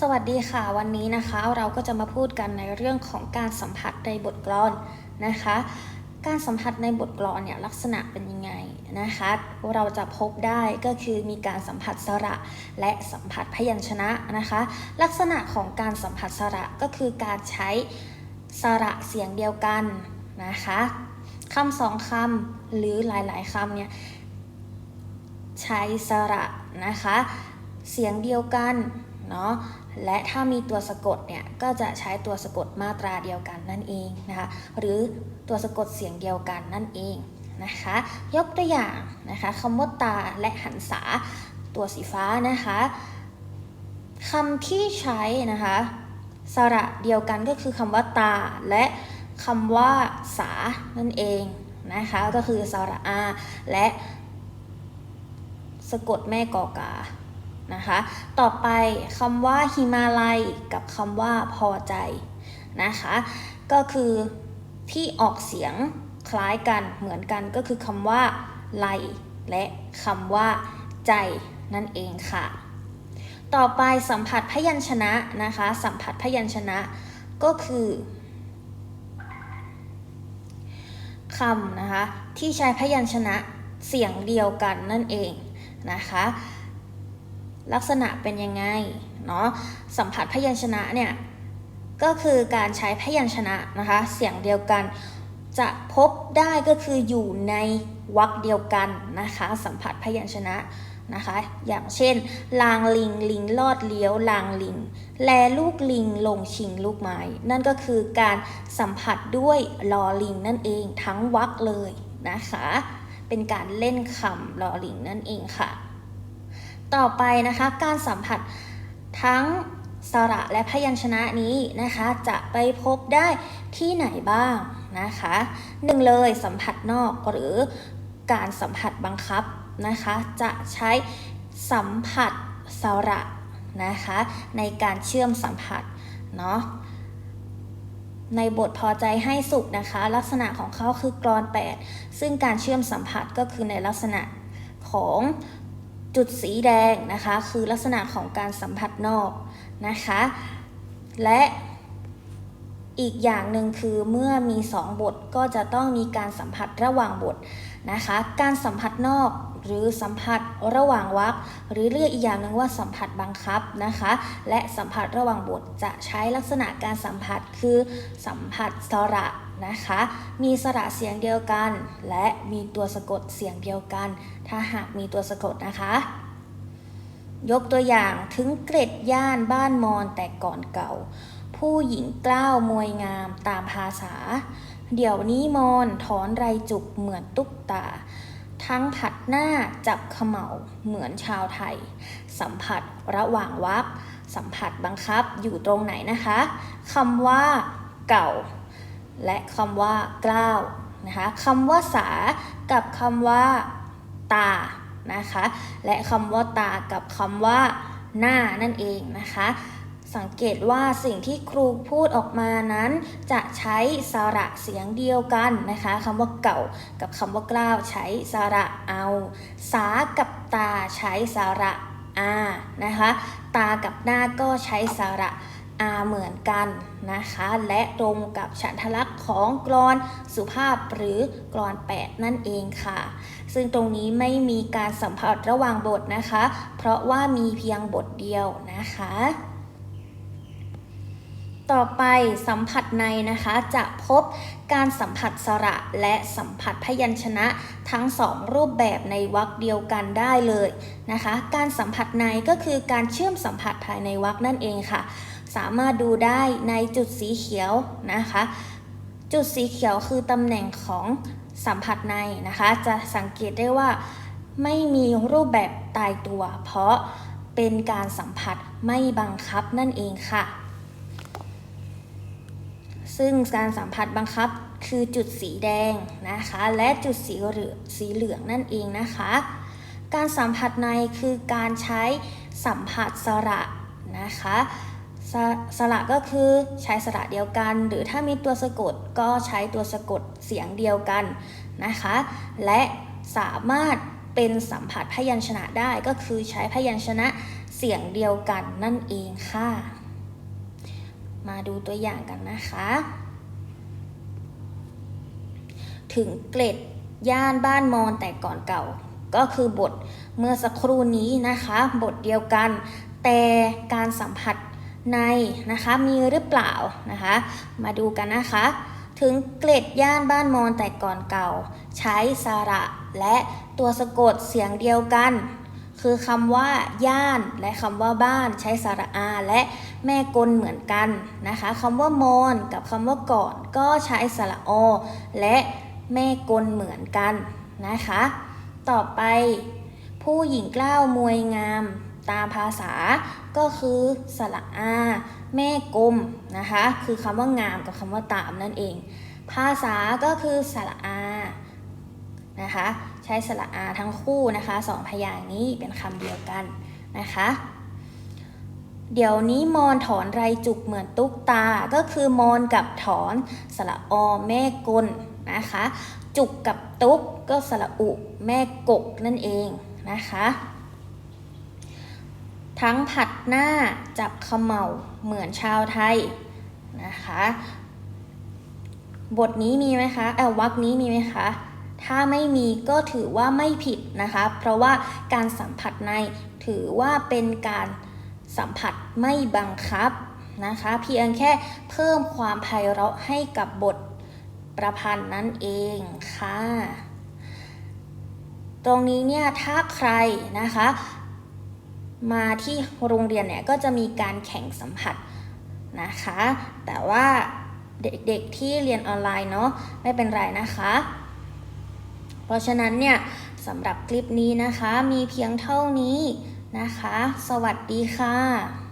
สวัสดีค่ะ วันนี้นะคะเราก็จะมาพูดกันในเรื่องของการสัมผัสในบทกลอนนะคะ การสัมผัสในบทกลอนเนี่ยลักษณะเป็นยังไงนะคะ เราจะพบได้ก็คือมีการสัมผัสสระและสัมผัสพยัญชนะนะคะ ลักษณะของการสัมผัสสระก็คือการใช้สระเสียงเดียวกันนะคะคำสองคำหรือหลายๆคำเนี่ยใช้สระนะคะ เสียงเดียวกัน เนาะและถ้ามีตัวสะกดเนี่ยก็จะใช้ตัวสะกดมาตราเดียวกันนั่นเองนะคะหรือตัวสะกดเสียงเดียวกันนั่นเองนะคะยกตัวอย่างนะคะคำว่าตาและหันษาตัวสีฟ้านะคะคำที่ใช้นะคะสระเดียวกันก็คือคำว่าตาและคำว่าสานั่นเองนะคะก็คือสระอาและสะกดแม่กอกา นะคะ ต่อไปคำว่าหิมาลัยกับคำว่าพอใจนะคะ ก็คือที่ออกเสียงคล้ายกันเหมือนกันก็คือคำว่าไลและคำว่าใจนั่นเองค่ะ ต่อไปสัมผัสพยัญชนะนะคะ สัมผัสพยัญชนะก็คือคำนะคะที่ใช้พยัญชนะเสียงเดียวกันนั่นเองนะคะ ลักษณะเป็นยังไงเนาะสัมผัสพยัญชนะเนี่ยก็คือการใช้พยัญชนะนะคะเสียงเดียวกัน จะพบได้ก็คืออยู่ในวรรคเดียวกันนะคะสัมผัสพยัญชนะนะคะอย่างเช่น ลางลิงลิงลอดเลี้ยว ลางลิง แลลูกลิงลงชิงลูกไม้นั่นก็คือการสัมผัสด้วยลอลิงนั่นเองทั้งวรรคเลยนะคะ เป็นการเล่นคำลอลิงนั่นเองค่ะ ต่อไปนะคะการสัมผัสทั้งสระและพยัญชนะนี้นะคะ จะไปพบได้ที่ไหนบ้างนะคะหนึ่งเลยสัมผัสนอกหรือการสัมผัสบังคับนะคะ จะใช้สัมผัสสระนะคะ ในการเชื่อมสัมผัสเนาะในบทพอใจให้สุขนะคะ ลักษณะของเขาคือกรอน 8 ซึ่งการเชื่อมสัมผัสก็คือในลักษณะของ จุดสีแดงนะคะ คือลักษณะของการสัมผัสนอกนะคะ และอีกอย่างหนึ่งคือเมื่อมี 2 บทก็จะต้องมีการสัมผัสระหว่างบทนะคะ การสัมผัสนอกหรือสัมผัสระหว่างวรรคหรือเรียกอีกอย่างหนึ่งว่าสัมผัสบังคับนะคะ และสัมผัสระหว่างบทจะใช้ลักษณะการสัมผัสคือสัมผัสสระ นะคะ มีสระเสียงเดียวกัน และมีตัวสะกดเสียงเดียวกัน ถ้าหากมีตัวสะกดนะคะ ยกตัวอย่างถึงเกร็ดย่านบ้านมอนแต่ก่อนเก่า ผู้หญิงกล้าวมวยงามตามภาษา เดี๋ยวนี้มอนถอนไรจุกเหมือนตุ๊กตาทั้งผัดหน้าจับเขม่าเหมือนชาวไทย สัมผัสระหว่างวักสัมผัสบังคับอยู่ตรงไหนนะคะคำว่า เก่า และคำว่ากล้าวนะคะคำว่าสากับคำว่าตานะคะและคำว่าตากับคำว่าหน้านั่นเองนะคะ สังเกตว่าสิ่งที่ครูพูดออกมานั้น จะใช้สระเสียงเดียวกันนะคะคำว่าเก่ากับคำว่ากล้าวใช้สระเอา สากับตาใช้สระอานะคะ ตากับหน้าก็ใช้สระ อาเหมือนกันนะคะ และตรงกับฉันทลักษณ์ของกรอนสุภาพหรือกรอน 8 นั่นเองค่ะ ซึ่งตรงนี้ไม่มีการสัมผัสระหว่างบทนะคะ เพราะว่ามีเพียงบทเดียวนะคะ ต่อไปสัมผัสในนะคะจะพบการสัมผัสสระและสัมผัสพยัญชนะทั้งสองรูปแบบในวรรคเดียวกันได้เลยนะคะ การสัมผัสในก็คือการเชื่อมสัมผัสภายในวรรคนั่นเองค่ะ สามารถดูได้ในจุดสีเขียวนะคะ จุดสีเขียวคือตำแหน่งของสัมผัสในนะคะ จะสังเกตได้ว่าไม่มีรูปแบบตายตัว เพราะเป็นการสัมผัสไม่บังคับนั่นเองค่ะ ซึ่งการสัมผัสบังคับคือจุดสีแดงนะคะ และจุดสีเหลืองสีเหลืองนั่นเองนะคะ การสัมผัสในคือการใช้สัมผัสสระนะคะ สสระก็คือใช้สระเดียวกัน หรือถ้ามีตัวสะกดก็ใช้ตัวสะกดเสียงเดียวกันนะคะ และสามารถเป็นสัมผัสพยัญชนะได้ก็คือใช้พยัญชนะเสียงเดียวกันนั่นเองค่ะ มาดูตัวอย่างกันนะคะ ถึงเกล็ดย่านบ้านมอนแต่ก่อนเก่า ก็คือบทเมื่อสักครู่นี้นะคะ บทเดียวกัน แต่การสัมผัส ในนะคะมีหรือเปล่านะคะ มาดูกันนะคะ ถึงเกล็ดย่านบ้านมอนแต่ก่อนเก่า ใช้สระและตัวสะกดเสียงเดียวกัน คือคำว่า ย่าน และคำว่าบ้านใช้สระอา และแม่กลเหมือนกันนะคะคำว่ามอนกับคำว่าก่อนก็ใช้สระอและแม่กลเหมือนกันนะคะ ต่อไปผู้หญิงกล้าวมวยงาม ตามภาษาก็คือสระอาแม่กลมนะคะ คือคำว่างามกับคำว่าตามนั่นเอง ภาษาก็คือสระอานะคะ ใช้สระอาทั้งคู่นะคะสองพยางค์นี้เป็นคำเดียวกันนะคะ เดี๋ยวนี้มอนถอนไรจุกเหมือนตุ๊กตา ก็คือมอนกับถอนสระอแม่กลนะคะ จุกกับตุ๊กก็สระอุแม่กกนั่นเองนะคะ ทั้งผัดหน้าจับขมเหาเหมือนชาวไทยนะคะ บทนี้มีไหมคะเออวรรคนี้มีไหมคะ ถ้าไม่มีก็ถือว่าไม่ผิดนะคะ เพราะว่าการสัมผัสในถือว่าเป็นการสัมผัสไม่บังคับนะคะ เพียงแค่เพิ่มความไพเราะให้กับบทประพันธ์นั่นเองค่ะ ตรงนี้เนี่ยถ้าใครนะคะ มาที่โรงเรียนเนี่ยก็จะมีการแข่งสัมผัสนะคะ แต่ว่าเด็กๆที่เรียนออนไลน์เนาะไม่เป็นไรนะคะ เพราะฉะนั้นเนี่ยสำหรับคลิปนี้นะคะมีเพียงเท่านี้นะคะ สวัสดีค่ะ